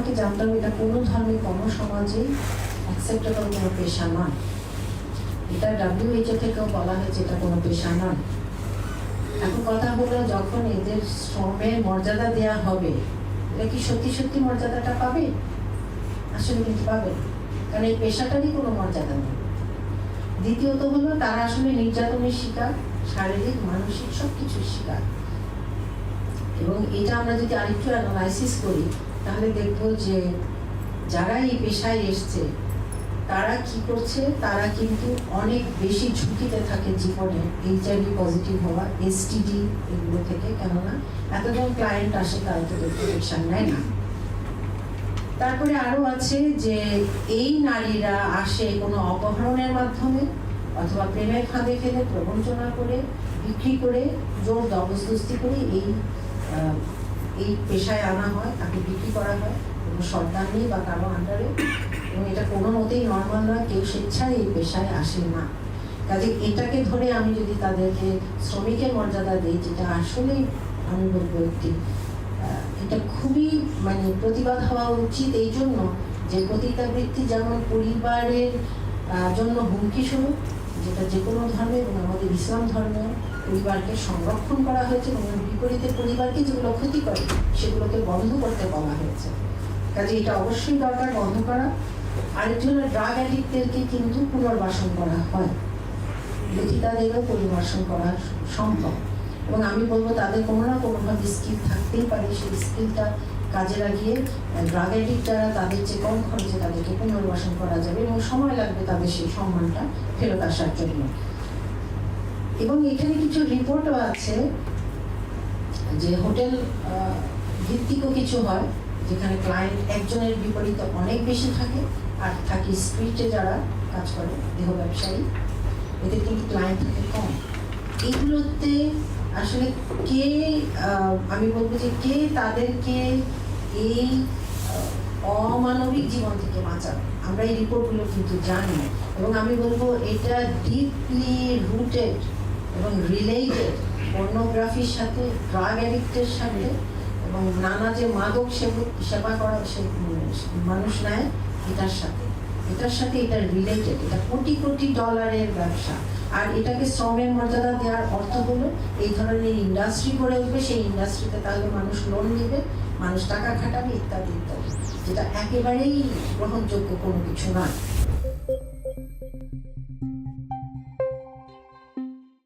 আমাকে জানতে হবে এটা কোনো ধর্মে, কোনো সমাজেই অ্যাকসেপ্টেবল কোনো পেশা নয়। এটা ডাব্লিউএইচও থেকেও বলা হয়েছে এটা কোনো পেশা নয়। এখন কথা হলো যখন এদের শ্রমের মর্যাদা দেয়া হবে কি সত্যি সত্যি মর্যাদাটা পাবে? আসলে কিন্তু পাবে কারণ এই পেশাটারই কোনো মর্যাদা নেই। দ্বিতীয়ত হলো তারা আসলে নির্যাতনের শিকার, শারীরিক, মানসিক সব কিছুর শিকার। এবং এটা আমরা যদি আরেকটু অ্যানালাইসিস করি তাহলে দেখব যে যারা এই পেশায় এসছে, তারা কি করছে? তারা কিন্তু অনেক বেশি ঝুঁকিতে থাকে জীবনে এইচআইভি পজিটিভ হওয়া এসটিডি এগুলো থেকে। কেননা এতজন ক্লায়েন্ট আসে, তারা তো প্রোটেকশন নেয় না। তারপরে আরও আছে যে এই নারীরা আসে কোনো অপহরণের মাধ্যমে অথবা প্রেমের ফাঁদে ফেলে, প্রবঞ্চনা করে, বিক্রি করে, জোর জবরদস্তি করে এই এই পেশায় আনা হয়, তাকে বিক্রি করা হয়, কোনো সরকার নেই বা কারও আন্ডারে এবং এটা কোনো মতেই নর্মাল নয়, কেউ স্বেচ্ছায় এই পেশায় আসে না। কাজে এটাকে ধরে আমি যদি তাদেরকে শ্রমিকের মর্যাদা দিই, যেটা আসলেই আমি বলব একটি এটা খুবই মানে প্রতিবাদ হওয়া উচিত এই জন্য যে পতিতাবৃত্তি যেমন পরিবারের জন্য হুমকি স্বরূপ যেটা যে কোনো ধর্মে এবং আমাদের ইসলাম ধর্মে পরিবারকে সংরক্ষণ করা হয়েছে এবং বিপরীতে পরিবারকে যেগুলো ক্ষতি করে, সেগুলোকে বন্ধ করতে বলা হয়েছে। কাজে এটা অবশ্যই দরকার বন্ধ করা। আরেকটি হলো ড্রাগ অ্যাডিক্টদেরকে কিন্তু পুনর্বাসন করা হয়। লিখিতাদেরও পরিদর্শন করা সম্ভব। এবং আমি বলব তাদের কোনো না কোনোভাবে স্কিল থাকতেই পারে। সেই স্কিলটা কাজে লাগিয়ে ড্রাগ অ্যাডিক্ট যারা, তাদের যে কম খরচে তাদেরকে পুনর্বাসন করা যাবে এবং সময় লাগবে তাদের সেই সম্মানটা ফেরত আসার জন্য। এবং এখানে কিছু রিপোর্টও আছে, যে হোটেল ভিত্তিকও কিছু হয়, যেখানে ক্লায়েন্ট একজনের বিপরীতে অনেক বেশি থাকে আর থাকে স্ট্রিটে যারা কাজ করে, দেহ ব্যবসায়ী। এদের কিন্তু ক্লায়েন্ট থাকে কম। এগুলোতে আসলে কে আমি বলব যে কে তাদেরকে এই অমানবিক জীবন থেকে বাঁচাবে? আমরা এই রিপোর্টগুলো কিন্তু জানি। এবং আমি বলব এটা ডিপলি রুটেড এবং রিলেটেড পর্নোগ্রাফির সাথে ড্রাগ অ্যাডিক্টের সাথে এবং নানা যে মাদক সেব- করা সে মানুষ নেয়, এটার সাথে। এটার সাথে এটা রিলেটেড এটা কোটি কোটি ডলারের ব্যবসা। আর এটাকে শ্রমের মর্যাদা দেওয়ার অর্থ হলো, এই ধরনের ইন্ডাস্ট্রি গড়ে উঠবে, সেই ইন্ডাস্ট্রিতে তাহলে মানুষ লোন নেবে, মানুষ টাকা খাটাবে, ইত্যাদি ইত্যাদি। যেটা একেবারেই গ্রহণযোগ্য কোনো কিছু নয়